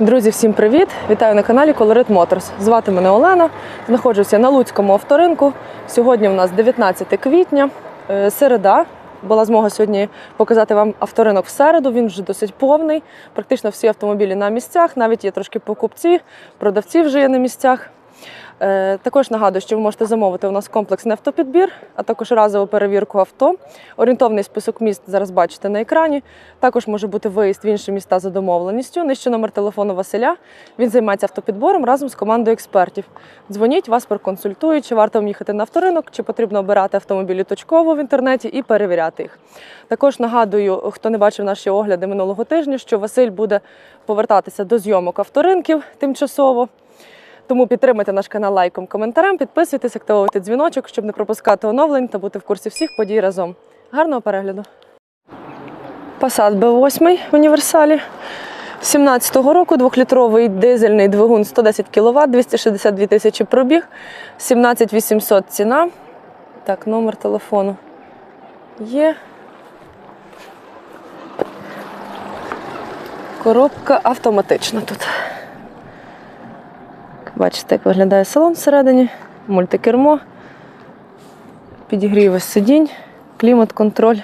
Друзі, всім привіт! Вітаю на каналі Colorit Motors. Звати мене Олена. Знаходжуся на Луцькому авторинку. Сьогодні у нас 19 квітня, е, середа. Була змога сьогодні показати вам авторинок в середу. Він вже досить повний. Практично всі автомобілі на місцях. Навіть є трошки покупці, продавці вже є на місцях. Е, Також нагадую, що ви можете замовити у нас комплексний автопідбір, а також разову перевірку авто. Орієнтовний список міст зараз бачите на екрані. Також може бути виїзд в інші міста за домовленістю. Нижче номер телефону Василя. Він займається автопідбором разом з командою експертів. Дзвоніть, вас проконсультують, чи варто вам їхати на авторинок, чи потрібно обирати автомобілі точково в інтернеті і перевіряти їх. Також нагадую, хто не бачив наші огляди минулого тижня, що Василь буде повертатися до зйомок авторинків тимчасово. Тому підтримайте наш канал лайком, коментарем, підписуйтесь, активуйте дзвіночок, щоб не пропускати оновлень та бути в курсі всіх подій разом. Гарного перегляду! Passat B8 в універсалі. 17-го року двохлітровий дизельний двигун 110 кВт, 262 тисячі пробіг, 17800 ціна. Так, номер телефону є. Коробка автоматична тут. Бачите, як виглядає салон всередині, мультикермо, підігріви сидінь, клімат-контроль.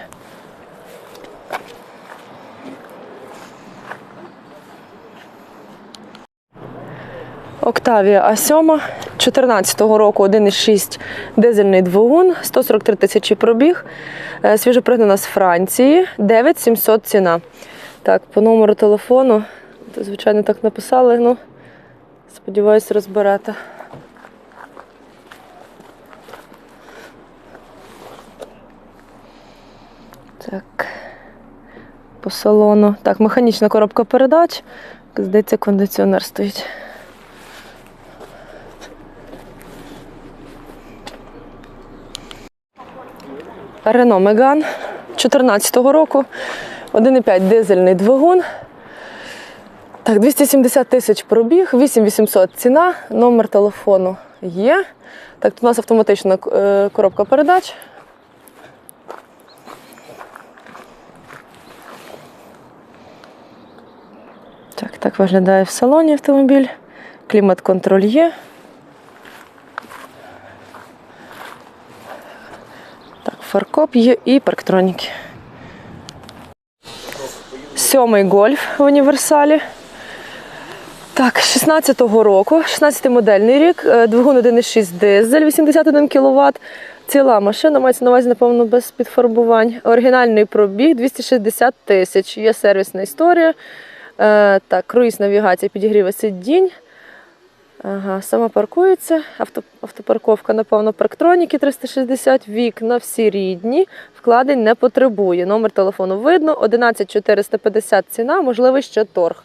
Октавія А7 14-го року 1,6 дизельний двигун, 143 тисячі пробіг, Е, свіжопригнана з Франції, 9700 ціна. Так, по номеру телефону, звичайно, так написали, ну, сподіваюся, розберете. Так, по салону. Так, механічна коробка передач. Здається, кондиціонер стоїть. Рено Меган 14-го року. 1,5 дизельний двигун. Так, 270 тисяч пробіг, 8800 ціна, номер телефону є. Так, тут у нас автоматична е, коробка передач. Так, так виглядає в салоні автомобіль. Клімат-контроль є. Так, фаркоп є і парктроніки. Сьомий гольф в універсалі. Так, 16-го року, 16-й модельний рік, е, двигун 1,6 дизель, 81 кВт. Ціла машина, мається на увазі, напевно, без підфарбувань. Оригінальний пробіг 260 тисяч. Є сервісна історія. Е, так, круїз навігація, підігріва сидінь. Ага, сама паркується. Авто, автопарковка, напевно, парктроніки 360, вікна всі рідні, вкладень не потребує. Номер телефону видно, 11450 ціна, можливий ще торг.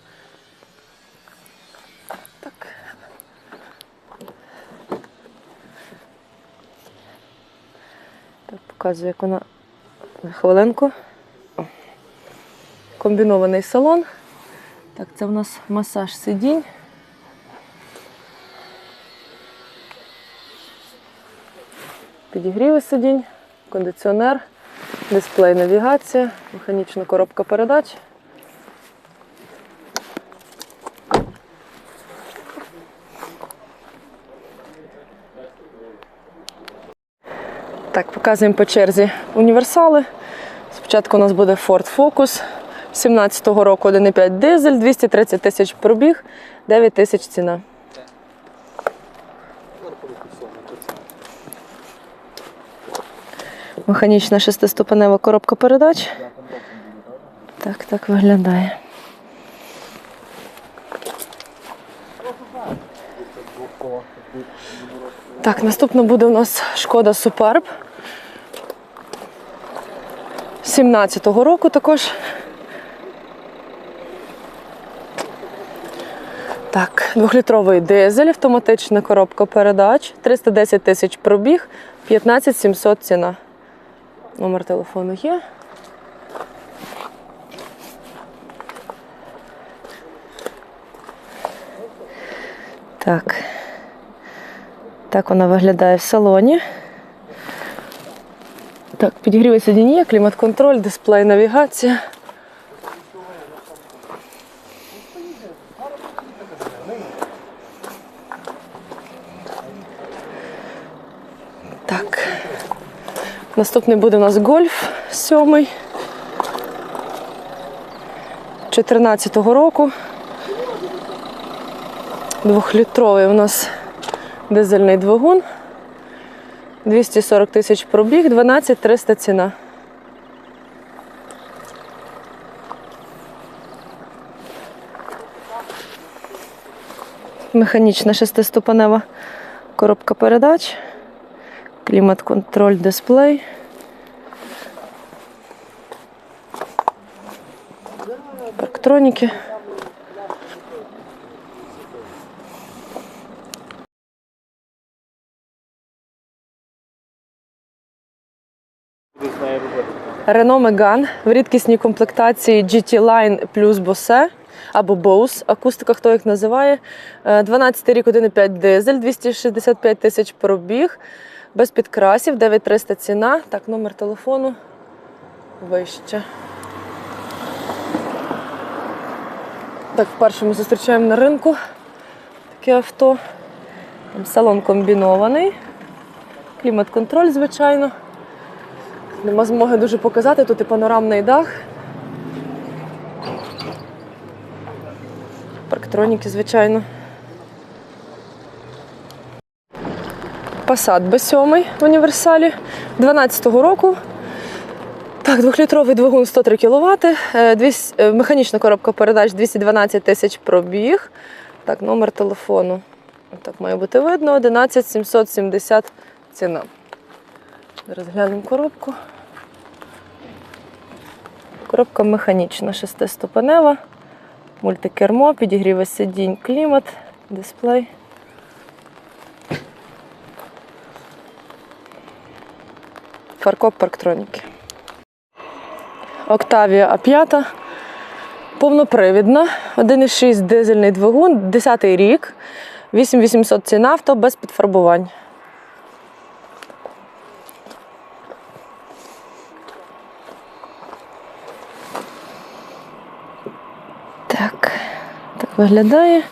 Показую, як вона на хвилинку. Комбінований салон. Так, це в нас масаж сидінь. Підігріви сидінь, кондиціонер, дисплей навігація, механічна коробка передач. Так, показуємо по черзі універсали. Спочатку у нас буде Ford Focus 17-го року 1,5 дизель, 230 тисяч пробіг, 9 тисяч ціна. Механічна шестиступенева коробка передач. Так, так виглядає. Так, наступно буде у нас шкода Суперб. 17-го року також. Так, двохлітровий дизель, автоматична коробка передач, 310 тисяч пробіг, 15 700 ціна. Номер телефону є. Так. Так вона виглядає в салоні. Так, підігріве сидіння, клімат-контроль, дисплей, навігація. Так. Наступний буде у нас гольф сьомий. 14-го року. Двохлітровий у нас дизельний двигун. 240 тисяч пробіг, 12 300 ціна. Механічна шестиступенева коробка передач, клімат-контроль дисплей. Парктроніки. Renault Megane в рідкісній комплектації GT Line плюс Bose або Bose, акустика, хто їх називає. Е, 12 рік 1,5 дизель, 265 тисяч пробіг, без підкрасів, 9300 ціна. Так, номер телефону вище. Так, вперше ми зустрічаємо на ринку таке авто. Там салон комбінований, клімат-контроль, звичайно. Нема змоги дуже показати, тут і панорамний дах. Парктроніки, звичайно. Passat B7 в універсалі 12-го року. Так, двохлітровий двигун 103 кВт, механічна коробка передач 212 тисяч пробіг. Так, номер телефону. Так має бути видно. 11 770 ціна. Зараз глянемо коробку. Коробка механічна, шестиступенева, мультикермо, підігріве сидінь, клімат, дисплей. Фаркоп парктроніки. Октавія А5. Повнопривідна, 1,6 дизельний двигун, 10 рік, 8800 ціна авто без підфарбувань. Так, так виглядає.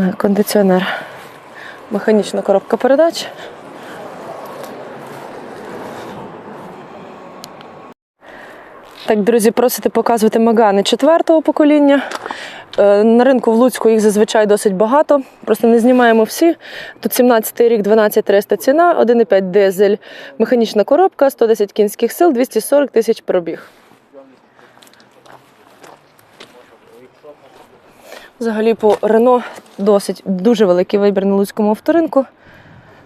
Е, Кондиціонер. Механічна коробка передач. Так, друзі, просите показувати Магани четвертого покоління. Е, На ринку в Луцьку їх зазвичай досить багато. Просто не знімаємо всі. Тут 17 рік, 12 300 ціна, 1,5 дизель, механічна коробка, 110 кінських сил, 240 тисяч пробіг. Взагалі по Рено досить дуже великий вибір на Луцькому авторинку.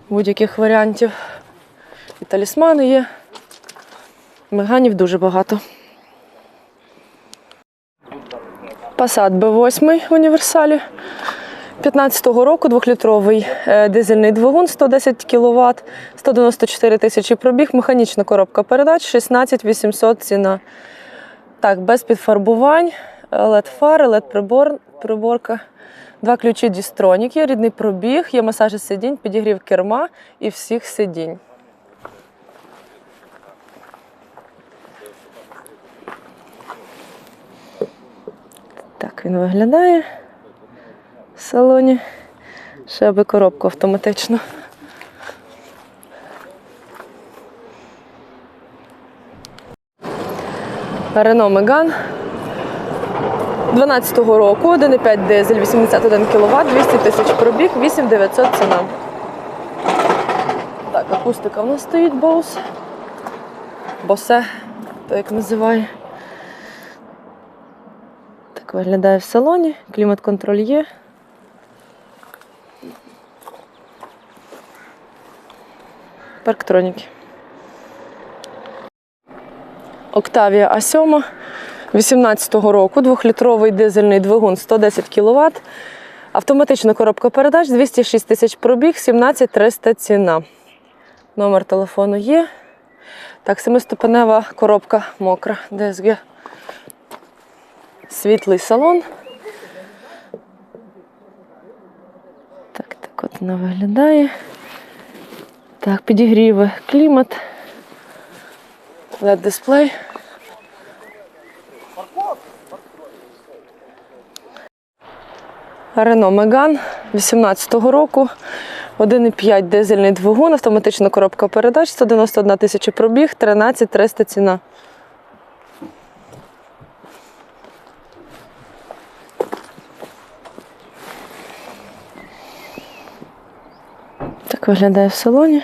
Будь-яких варіантів. І талісмани є. Меганів дуже багато. Passat B8 в універсалі. 15-го року двохлітровий е, дизельний двигун 110 кВт, 194 тисячі пробіг, механічна коробка передач, 16 800 ціна. Так, без підфарбувань, led фари, led прибор, приборка. Два ключі Дістронік є, рідний пробіг, є масажі сидінь, підігрів керма і всіх сидінь. Так він виглядає в салоні. Ще би коробку автоматично. Renault Megane 12-го року, 1,5 дизель, 81 кВт, 200 тисяч пробіг, 8900 ціна. Так, акустика в нас стоїть Bose. Босе, то як називає. Так виглядає в салоні, клімат-контроль є. Парктроніки. Октавія А7 18-го року, двохлітровий дизельний двигун 110 кВт. Автоматична коробка передач 206 тисяч пробіг, 17 300 ціна. Номер телефону є. Так, семиступенева коробка мокра, DSG. Світлий салон. Так, так от вона виглядає. Так, підігріви клімат. led дисплей. Renault Megane 18-го року. 1,5 дизельний двигун, автоматична коробка передач, 191 тисяча пробіг, 13 300 ціна. Так виглядає в салоні.